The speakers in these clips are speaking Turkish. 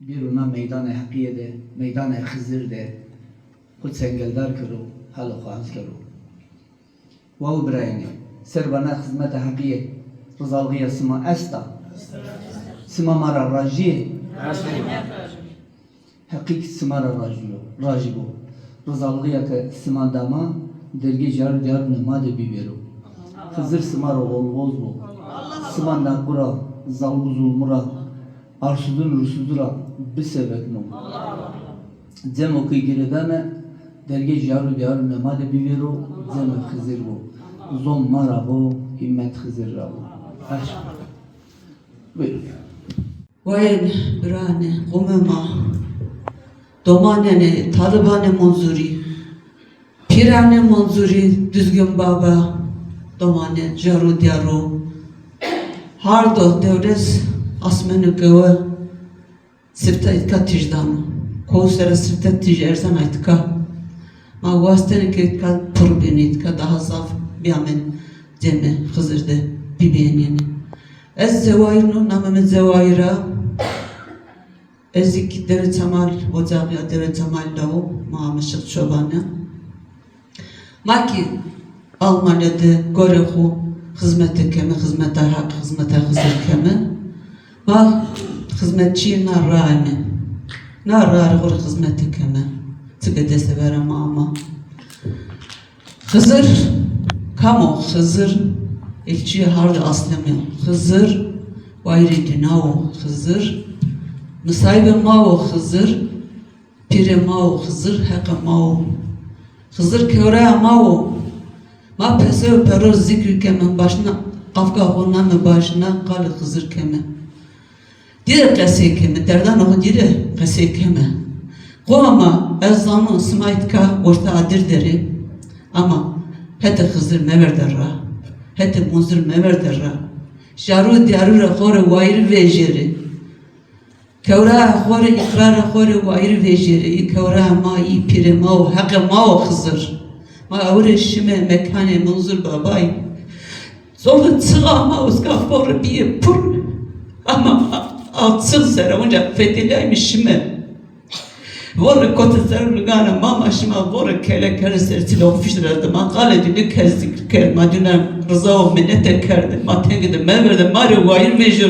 bir ona meydan-ı hakiye de, meydan-ı hızır de, خود سنگلدار کرو حل خواهد کرو و او براینه سر بنا خدمت حقیه رضالغیه سما استا سما مرا راجیه حقیق سما را راجیو راجبو رضالغیه که سما داما درگی جار جار نماده بیبیرو Hızır sımar olmaz bu. Sıman nakura, zalbu zulmura, arsudun rusudura bir sebep no. Cem oku giredeme, derge jaru diyaru nemade bivero, cem hızır bu. Zon mara bu, himmet hızır ra bu. Aşk. Buyurun. Vayn brane qumema domanene talibane monzuri pirane monzuri düzgün baba domane jaru diyaru hardo devres asmenu geve sirta itka tijdanu kovsera sirta tij ersan itka ma vastene ke itka purbini itka daha zaf biamen ceme hızırde bibeniyeni Ez zevayirun namamı zevayira. Ezik dere çamal ocağıya dere çamal lavu mamışık çobanı. Maki Almanya'da gorehu hizmete keme hizmete hak hizmete hızır keme. Ma hizmetçi na rağmi Na rağri gor hizmete keme Tıgede severem ama. Hızır Kamo Hızır Elçi hardı aslamı Hızır Vayri dinao Hızır Müsahibe mao Hızır Pire mao Hızır Heka mao Hızır kevre mao Ma pese pero zikri kemen başına Kafka hona me başına Kal Hızır keme Dire kese keme Derdan o dire kese keme Kovama ez zaman smaytka orta adir deri. Ama hete Hızır mever derra hete munzir mever derra jaru diyaru ra khore wayr vejeri. Kevra khore ikrar khore wayr vejeri. Kevra ma i pire ma o hak ma o Hızır ma avre şime mekane munzir babay Sonra çığa ma boru bir pur ama altsın sera onca fetilaymış şime Vore kote zerul gana mama şima vore kele kere sertile ofişler de ma kale dünü kezdik ker ma dünü rıza o minnete kerdi ma tengi de me verdi ma re vayir mecur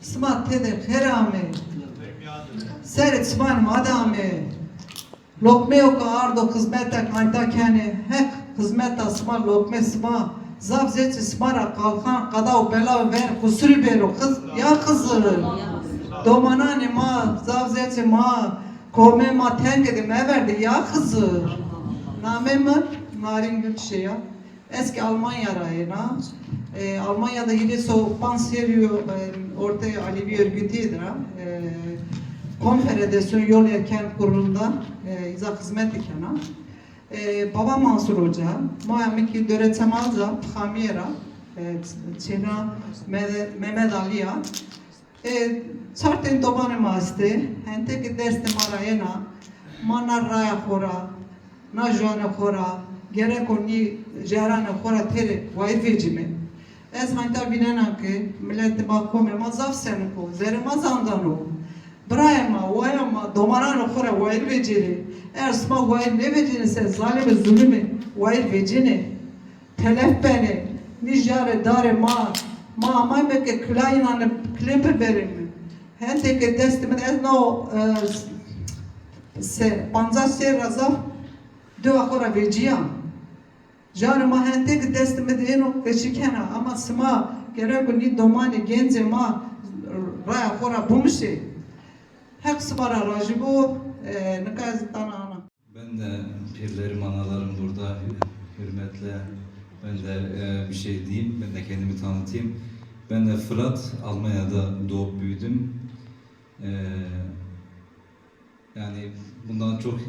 Sma tede herame. Seret sman madame. Lokme yok ardo hizmete kayda kene. Hek hizmete sma lokme sma. Zav zeti smara kalkan kada o bela ver kusuri bero kız ya kızı. Domanani ma zav zeti ma kome ma tenge de me verdi ya kızı. Name mi? Narin Gülşehir. Eski Almanya rayına. E, Almanya'da yine so Panserio e, ortaya Alevi örgütüydü. E, konfederasyon yol erken kurulundan e, iza hizmet dikena. E, baba Mansur Hoca, Muhammed ki döretem alza, Phamiyera, e, Çena Mehmet- Aliya, e, çarten dobanı maste, hente ki deste marayena, mana raya khora, na jwana khora, gerek oni jarana khora tere, vay vecime. Ez hanta binena ki millet ba kome ma zaf sen ko, zere ma zandano. Brayma, vayama, domarano khora vay vecere. Eğer sma vay ne vecene sen zalime zulüme, vay vecene. Telef beni, nijare dare ma, ma amay meke klayinane klipe berim. Hente ke destimin ez no se panza se razaf dua khora veciyan. Jar ma hente ke destime de eno keşikena ama sma gerek ni domani genze ma raya khora bumşe. Hak smara rajibu nikaz tanana. Ben de pirlerim, analarım burada hür- hürmetle ben de e, bir şey diyeyim, ben de kendimi tanıtayım. Ben de Fırat, Almanya'da doğup büyüdüm. E, yani bundan çok,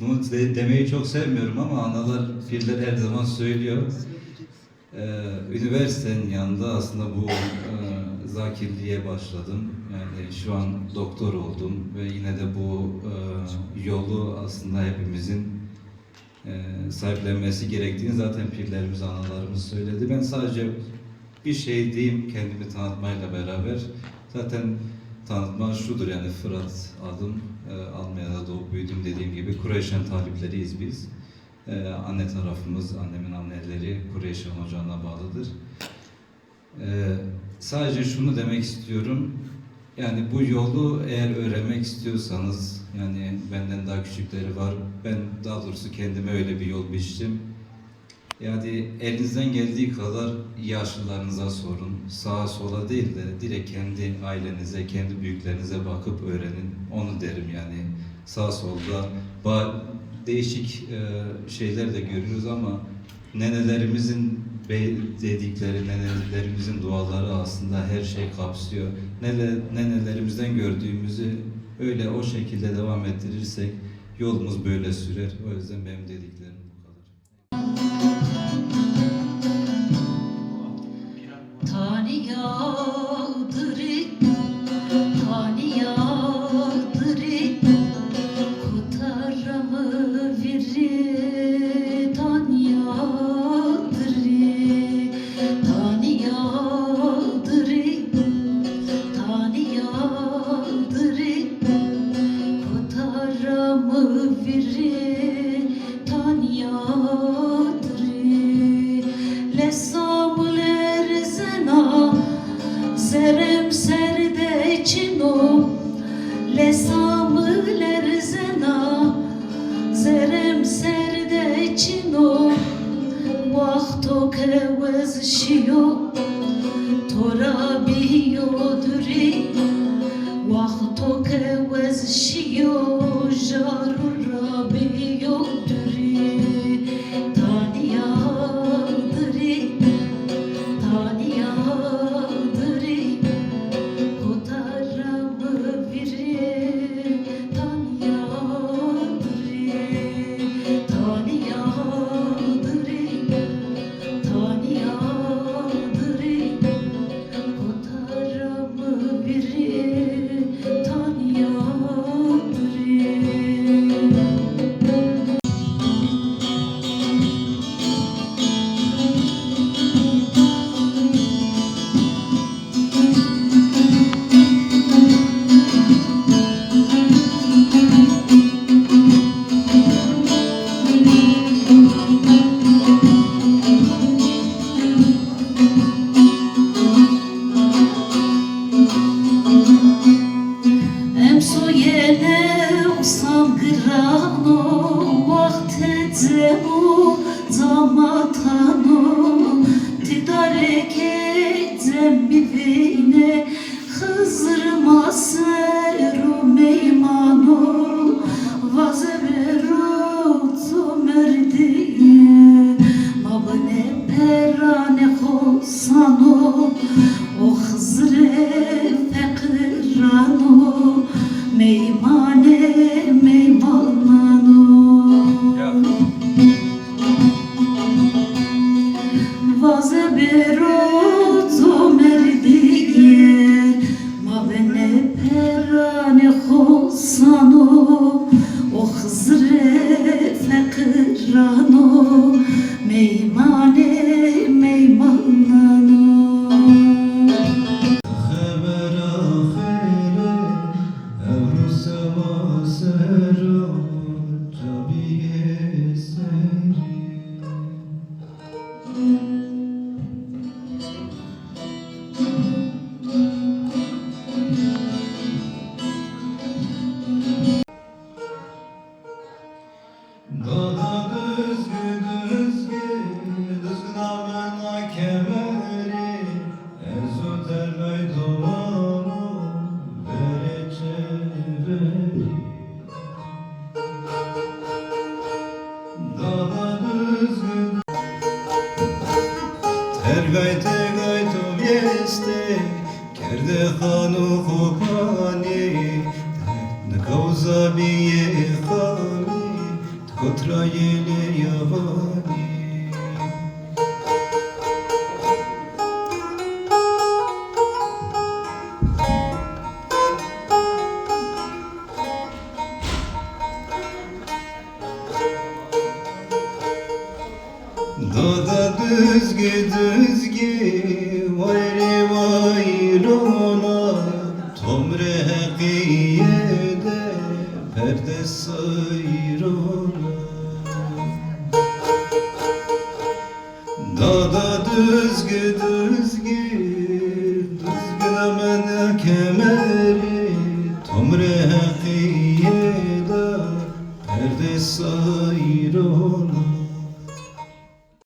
bunu de- demeyi çok sevmiyorum ama analar, pirler her zaman söylüyor. E, üniversitenin yanında aslında bu e, zakirliğe başladım. Yani şu an doktor oldum ve yine de bu e, yolu aslında hepimizin e, sahiplenmesi gerektiğini zaten pirlerimiz, analarımız söyledi. Ben sadece bir şey diyeyim kendimi tanıtmayla beraber. Zaten tanıtma şudur yani Fırat adım e, Almanya'da doğup büyüdüm dediğim gibi Kureyş'in talipleriyiz biz. E, anne tarafımız, annemin anneleri Kureyş'in ocağına bağlıdır. E, sadece şunu demek istiyorum. Yani bu yolu eğer öğrenmek istiyorsanız yani benden daha küçükleri var. Ben daha doğrusu kendime öyle bir yol biçtim. Yani elinizden geldiği kadar yaşlılarınıza sorun. Sağa sola değil de direkt kendi ailenize, kendi büyüklerinize bakıp öğrenin. Onu derim yani. Sağ solda değişik şeyler de görüyoruz ama nenelerimizin be- dedikleri, nenelerimizin duaları aslında her şeyi kapsıyor. Nene, nenelerimizden gördüğümüzü öyle o şekilde devam ettirirsek yolumuz böyle sürer. O yüzden benim dediklerim bu kadar. Yağdırı, çino Lesamler zena Zerem serde çino. Vakto kevez şiyo Tora biyo duri Vakto kevez şiyo Jarura usam grano Vakte zemu zamatano Tidareke zemmi vine Hızırma seru meymano Dada düzgü düzgü Düzgünamen kemeri Ezo derlay dovano Verece veri Dada düzgü Tergay tergay to vieste Kerde khanu khupani Nkauza biye khami Tkotra yele yavani. Dada düzgü düzgü Vayri vayrona Omre hekiyede perde sayrona Dada düzgü düzgü